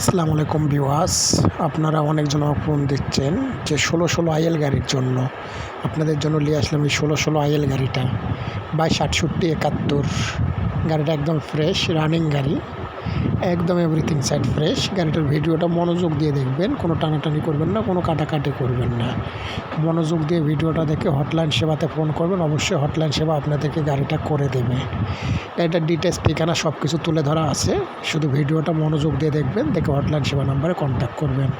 আসসালামু আলাইকুম বিওয়াস আপনারা অনেকজন ফোন দিচ্ছেন যে ষোলো ষোলো আইএল গাড়ির জন্য আপনাদের জন্য নিয়ে আসলাম এই ষোলো ষোলো আইএল গাড়িটা, বাইশ আটষট্টি একাত্তর। গাড়িটা একদম ফ্রেশ রানিং গাড়ি। একদম এভরিথিং সাইড ফ্রেশ গাড়িটার ভিডিওটা মনোযোগ দিয়ে দেখবেন, কোনো টানাটানি করবেন না, কোনো কাটাকাটি করবেন না। মনোযোগ দিয়ে ভিডিওটা দেখে হটলাইন সেবাতে ফোন করবেন, অবশ্যই হটলাইন সেবা আপনাদেরকে গাড়িটা করে দেবে। গাড়িটার ডিটেলস ঠিকানা সব কিছু তুলে ধরা আছে। শুধু ভিডিওটা মনোযোগ দিয়ে দেখবেন, দেখে হটলাইন সেবা নাম্বারে কন্ট্যাক্ট করবেন।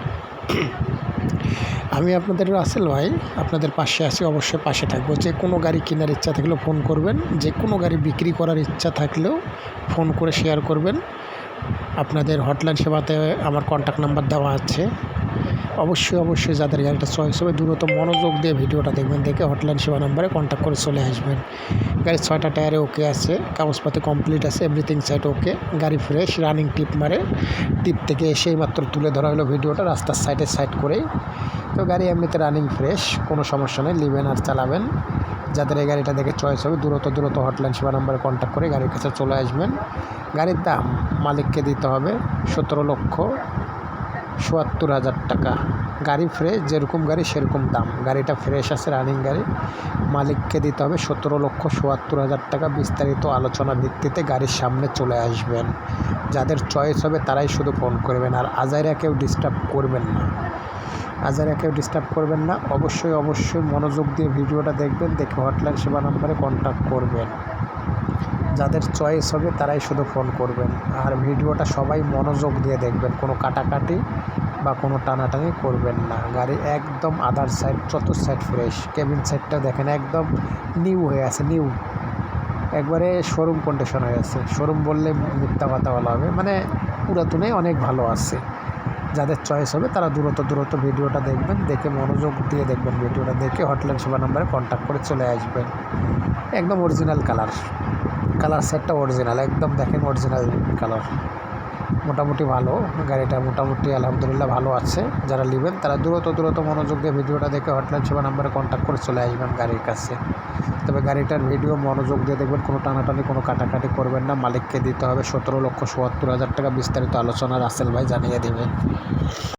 আমি আপনাদের রাসেল ভাই, আপনাদের পাশে আছি, অবশ্যই পাশে থাকব। যে কোনো গাড়ি কেনার ইচ্ছা থাকলেও ফোন করবেন। যে কোনো গাড়ি বিক্রি করার ইচ্ছা থাকলেও ফোন করে শেয়ার করবেন। আপনাদের হটলাইন সেবাতে আমার কন্ট্যাক্ট নাম্বার দেওয়া আছে। অবশ্যই অবশ্যই যাদের গাড়িটা চয়েস হবে দ্রুত মনোযোগ দিয়ে ভিডিওটা দেখবেন, দেখে হটলাইন সেবা নাম্বারে কন্ট্যাক্ট করে চলে আসবেন। গাড়ির ছয়টা টায়ারে ওকে আছে কাগজপাতি কমপ্লিট আছে এভরিথিং সাইড ওকে গাড়ি ফ্রেশ রানিং টিপ মারে টিপ থেকে এসেই মাত্র তুলে ধরা হলো ভিডিওটা, রাস্তার সাইডে সাইড করেই। তো গাড়ি এমনিতে রানিং ফ্রেশ কোনো সমস্যা নেই, নেবেন আর চালাবেন। যাদের এই গাড়িটা দেখে চয়েস হবে, দ্রুত দ্রুত হটলাইন সেবা নাম্বারে কন্ট্যাক্ট করে গাড়ির কাছে চলে আসবেন। গাড়ির দাম মালিককে দিতে হবে সতেরো লক্ষ চুয়াত্তর হাজার টাকা। গাড়ি ফ্রেশ যেরকম গাড়ি সেরকম দাম। গাড়িটা ফ্রেশ আছে রানিং গাড়ি। মালিককে দিতে হবে সতেরো লক্ষ চুয়াত্তর হাজার টাকা। বিস্তারিত আলোচনা ভিত্তিতে গাড়ির সামনে চলে আসবেন। যাদের চয়েস হবে তারাই শুধু ফোন করবেন আর আজাইরা কেউ ডিস্টার্ব করবেন না। আজারা কেউ ডিস্টার্ব করবেন না। অবশ্যই অবশ্যই মনোযোগ দিয়ে ভিডিওটা দেখবেন, দেখে হটলাইন সেবা নাম্বারে কন্ট্যাক্ট করবেন। যাদের চয়েস হবে তারাই শুধু ফোন করবেন। আর ভিডিওটা সবাই মনোযোগ দিয়ে দেখবেন, কোনো কাটাকাটি বা কোনো টানাটানি করবেন না। গাড়ি একদম আদার সাইড চত সাইড ফ্রেশ কেবিন সাইডটা দেখেন, একদম নিউ হয়ে আছে নিউ একবারে শোরুম কন্ডিশন হয়ে আছে। শোরুম বললে মিথ্যা কথা বলা হবে। মানে পুরাতনে অনেক ভালো আছে। যাদের চয়েস হবে, তারা দূরত দূরত ভিডিওটা দেখবেন, দেখে মনোযোগ দিয়ে দেখবেন ভিডিওটা, দেখে হটলাইন সেবা নাম্বারে কন্ট্যাক্ট করে চলে আসবেন। একদম অরিজিনাল কালার কালার সেটটা অরিজিনাল একদম দেখেন অরিজিনাল কালার মোটামুটি ভালো। গাড়িটা মোটামুটি আলহামদুলিল্লাহ ভালো আছে। যারা নেবেন তারা দ্রুত দ্রুত মনোযোগ দিয়ে ভিডিওটা দেখে হটলাইন সেবা নাম্বারে কন্ট্যাক্ট করে চলে আসবেন গাড়ির কাছে। তবে গাড়িটার ভিডিও মনোযোগ দিয়ে দেখবেন, কোনো টানাটানি, কোনো কাটাকাটি করবেন না। মালিককে দিতে হবে সতেরো লক্ষ চুয়াত্তর হাজার টাকা বিস্তারিত আলোচনা রাসেল ভাই জানিয়ে দেবে